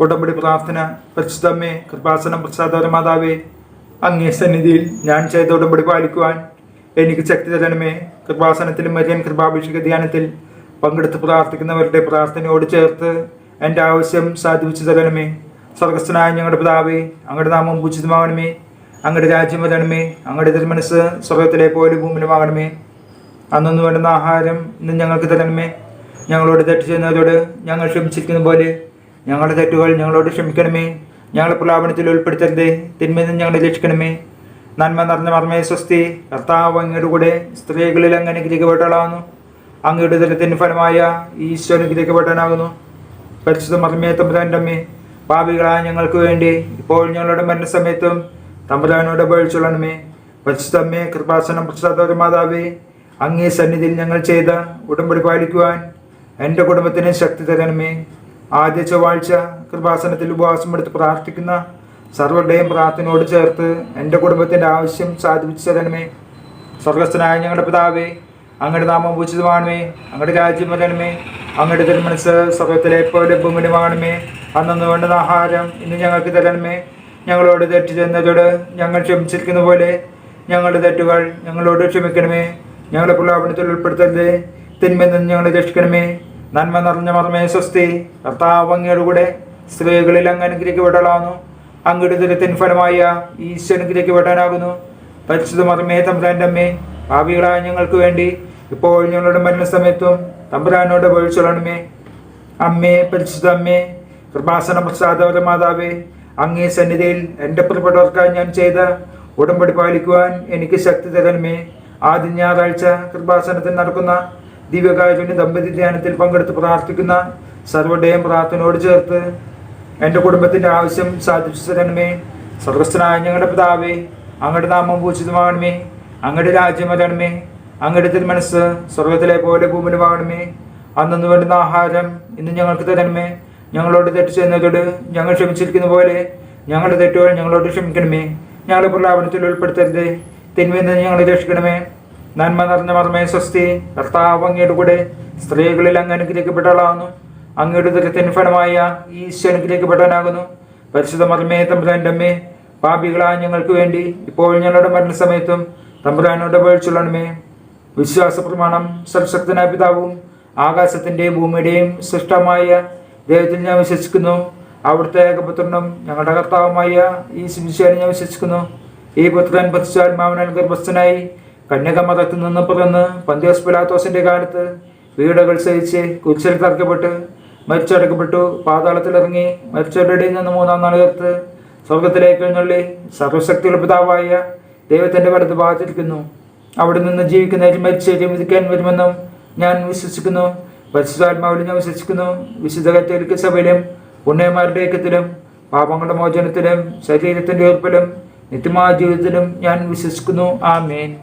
ഉടമ്പടി പ്രാർത്ഥന പരിശുദ്ധമ്മേ കൃപാസനം പ്രസാദവര മാതാവേ അങ്ങേ സന്നിധിയിൽ ഞാൻ ചെയ്ത ഉടമ്പടി പാലിക്കുവാൻ എനിക്ക് ശക്തി തരണമേ. കൃപാസനത്തിലും മരിയൻ കൃപാഭിഷേക ധ്യാനത്തിൽ പങ്കെടുത്ത് പ്രാർത്ഥിക്കുന്നവരുടെ പ്രാർത്ഥനയോട് ചേർത്ത് എന്റെ ആവശ്യം സാധിപ്പിച്ചു തരണമേ. സ്വർഗസ്ഥനായ ഞങ്ങളുടെ പിതാവേ അങ്ങയുടെ നാമം പൂജിതമാകണമേ. അങ്ങയുടെ രാജ്യം വരണമേ. അങ്ങയുടെ തിരുമനസ് സ്വർഗത്തിലെ പോലെ ഭൂമിയിലുമാകണമേ. അന്നു വേണ്ടുന്ന ആഹാരം ഇന്ന് ഞങ്ങൾക്ക് തരണമേ. ഞങ്ങളോട് തെറ്റ് ചെയ്യുന്നവരോട് ഞങ്ങൾ ക്ഷമിച്ചിരിക്കുന്ന പോലെ ഞങ്ങളുടെ തെറ്റുകൾ ഞങ്ങളോട് ക്ഷമിക്കണമേ. ഞങ്ങളെ പ്രലാപനത്തിൽ ഉൾപ്പെടുത്തരുതേ. തിന്മയിൽ ഞങ്ങളെ രക്ഷിക്കണമേ. നന്മ നിറഞ്ഞ മർമ്മയെ സ്വസ്തി. കർത്താവ് അങ്ങയുടെ കൂടെ സ്ത്രീകളിൽ അങ്ങ് അനുഗ്രഹിക്കപ്പെട്ടവളാകുന്നു. അങ്ങയുടെ ദരത്തിന് ഫലമായ ഈശ്വരൻ അനുഗ്രഹിക്കപ്പെട്ടവനാകുന്നു. പരിശുദ്ധ മർമ്മയെ തമ്പുരാന്റെ അമ്മേ പാപികളായ ഞങ്ങൾക്ക് വേണ്ടി ഇപ്പോൾ ഞങ്ങളുടെ മരണസമയത്തും തമ്പുരാനോട് ഉപയോഗിച്ചുള്ളണമേ പരിശുദ്ധ അമ്മേ കൃപാസനം പ്രസാദ മാതാവേ അങ്ങേ സന്നിധിയിൽ ഞങ്ങൾ ചെയ്ത ഉടമ്പടി പാലിക്കുവാൻ എന്റെ കുടുംബത്തിന് ശക്തി തരണമേ. ആദ്യ ചൊവ്വാഴ്ച കൃപാസനത്തിൽ ഉപവാസം എടുത്ത് പ്രാർത്ഥിക്കുന്ന സർവരുടെയും പ്രാർത്ഥനയോട് ചേർത്ത് എന്റെ കുടുംബത്തിന്റെ ആവശ്യം സാധിപ്പിച്ചു തരണമേ. സ്വർഗസ്ഥനായ ഞങ്ങളുടെ പിതാവേ അങ്ങയുടെ നാമം പൂജിതമാണമേ അങ്ങയുടെ രാജ്യം വരണമേ. അങ്ങയുടെ തിരുമനസ് സ്വർഗത്തിലെ പോലെ ഭൂമിനുമാണമേ അന്നു വേണ്ടുന്ന ആഹാരം ഇന്ന് ഞങ്ങൾക്ക് തരണമേ. ഞങ്ങളോട് തെറ്റ് ചെയ്യുന്നതോട് ഞങ്ങൾ ക്ഷമിച്ചിരിക്കുന്ന പോലെ ഞങ്ങളുടെ തെറ്റുകൾ ഞങ്ങളോട് ക്ഷമിക്കണമേ. ഞങ്ങളുടെ പ്രലോഭനത്തിൽ ഉൾപ്പെടുത്തരുതേ. തിന്മ നിന്ന് ഞങ്ങളെ രക്ഷിക്കണമേ. നന്മ നിറഞ്ഞ മർമ്മേ സ്വസ്തി. കർത്താവ് അങ്ങയുടെ കൂടെ സ്ത്രീകളിൽ അങ്ങ് അനുഗ്രഹിക്കപ്പെട്ടവളാകുന്നു. അങ്ങയുടെ ദുരത്തിൻ ഫലമായ ഈശോ അനുഗ്രഹിക്കപ്പെടാനാകുന്നു പരിശുദ്ധ മർമ്മേ തമ്പുരാന്റെ അമ്മേ ഭാവികളായ ഞങ്ങൾക്ക് വേണ്ടി ഇപ്പോൾ ഞങ്ങളുടെ മരണസമയത്തും തമ്പുരാനോട് പൊഴിച്ചോളണമേ അമ്മേ പരിശുദ്ധ അമ്മേ കൃപാസന പ്രസാദവര മാതാവേ അങ്ങേ സന്നിധിയിൽ എന്റെ പ്രിയപ്പെട്ടവർക്കായി ഞാൻ ചെയ്ത ഉടമ്പടി പാലിക്കുവാൻ എനിക്ക് ശക്തി തരണമേ. ആദ്യ ഞായറാഴ്ച കൃപാസനത്തിൽ നടക്കുന്ന ദിവ്യകാരുണ്യ ദമ്പതി ധ്യാനത്തിൽ പങ്കെടുത്ത് പ്രാർത്ഥിക്കുന്ന സർവരുടെയും പ്രാർത്ഥനയോട് ചേർത്ത് എന്റെ കുടുംബത്തിന്റെ ആവശ്യം സാധിച്ചു തരണമേ. സർവസ്ഥനായ ഞങ്ങളുടെ പിതാവേ അങ്ങയുടെ നാമം പൂജിതമാകണമേ. അങ്ങയുടെ രാജ്യം വരണമേ. അങ്ങയുടെ തിരുമനസ് സ്വർഗത്തിലെ പോലെ ഭൂമിയിലുമാകണമേ അന്നു വേണ്ടുന്ന ആഹാരം ഇന്ന് ഞങ്ങൾക്ക് തരണമേ. ഞങ്ങളോട് തെറ്റ് ചെയ്യുന്നതോട് ഞങ്ങൾ ക്ഷമിച്ചിരിക്കുന്ന പോലെ ഞങ്ങളുടെ തെറ്റുകൾ ഞങ്ങളോട് ക്ഷമിക്കണമേ. ഞങ്ങളുടെ പ്രലാപനത്തിൽ ഉൾപ്പെടുത്തരുത്. തിന്മയിൽ നിന്ന് ഞങ്ങളെ രക്ഷിക്കണമേ. നന്മ നിറഞ്ഞ മർമ്മേ സ്വസ്തി കർത്താവ് അങ്ങയുടെ കൂടെ സ്ത്രീകളിൽ അങ്ങ് അനുഗ്രഹിക്കപ്പെട്ടവളാകുന്നു. അങ്ങയുടെ ദുരിതത്തിന് ഫലമായ അനുഗ്രഹിക്കപ്പെട്ടവനാകുന്നു. പരിശുദ്ധ മർമ്മേ തമ്പുരാന്റെ അമ്മേ പാപികളായ ഞങ്ങൾക്ക് വേണ്ടി ഇപ്പോൾ ഞങ്ങളുടെ മരണസമയത്തും തമ്പുരാനോട് പഴിച്ചുള്ളണമേ വിശ്വാസ പ്രമാണം സർശക്തനായ പിതാവും ആകാശത്തിന്റെയും ഭൂമിയുടെയും സൃഷ്ടമായ ദൈവത്തിൽ ഞാൻ വിശ്വസിക്കുന്നു. അവിടുത്തെ ഏകപുത്രനും ഞങ്ങളുടെ കർത്താവുമായ ഈ ശിംശാനെ ഞാൻ വിശ്വസിക്കുന്നു. ഈ പുത്രൻ പരിശുദ്ധാത്മാവിനാൽ ഗർഭസ്ഥനായി കന്യകമതത്തിൽ നിന്ന് പിറന്ന് പന്തിയോസ് പിലാത്തോസിന്റെ കാലത്ത് വീടുകൾ സഹിച്ച് കുച്ചിൽ തറക്കപ്പെട്ട് മരിച്ചടക്കപ്പെട്ടു. പാതാളത്തിലിറങ്ങി മരിച്ചവരുടെ ഇടയിൽ നിന്ന് മൂന്നാം നാൾ ഉയർത്ത് സ്വർഗത്തിലേക്ക് എഴുന്നള്ളി സർവശക്തിയുടെ പിതാവായ ദൈവത്തിന്റെ വലത്ത് ഭാഗത്തിരിക്കുന്നു. അവിടെ നിന്ന് ജീവിക്കുന്ന മരിച്ച വിധിക്കാൻ വരുമെന്നും ഞാൻ വിശ്വസിക്കുന്നു. പരിശുദ്ധാത്മാവിൽ ഞാൻ വിശ്വസിക്കുന്നു. വിശുദ്ധ കത്തോലിക്ക സഭയിലും പുണ്യന്മാരുടെ ഐക്യത്തിലും പാപങ്ങളുടെ മോചനത്തിലും ശരീരത്തിന്റെ ഉയർപ്പിലും നിത്യമായ ജീവിതത്തിലും ഞാൻ വിശ്വസിക്കുന്നു. ആമേൻ.